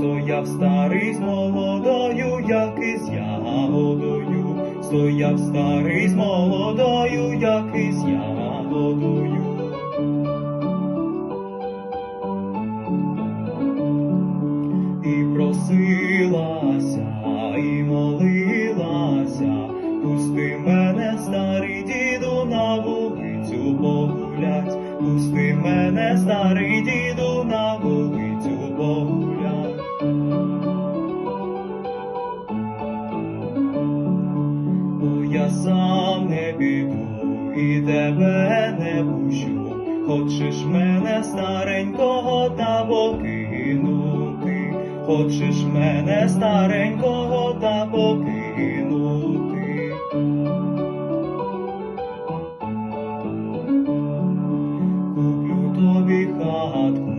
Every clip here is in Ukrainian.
Стояв старий з молодою, як із ягодою, стояв старий з молодою, як із ягодою. І просилася, і молилася, пусти мене, старий діду, на вулицю погулять, пусти мене, старий діду, сам не піду і тебе не пущу. Хочеш мене старенького та покинути, хочеш мене старенького та покинути. Куплю тобі хатку,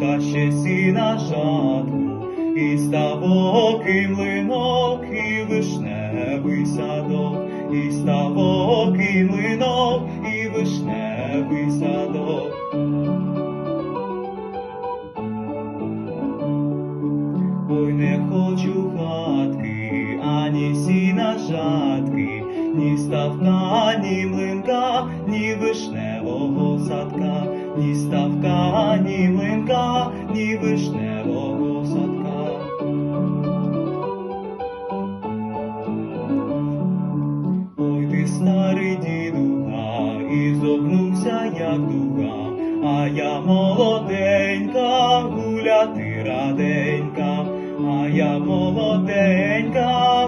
та ще сіна жатку, і ставок, і млинок, і вишневий садок, і ставок, і млинок, і вишневий садок. Ой, не хочу хатки, ані сіна жатки, ні ставка, ні млинка, ні вишневого садка, ні ставка, ні млинка, ні вишневого старий дідуга, і зогнувся, як дуга, а я молоденька, гуляти раденька, а я молоденька,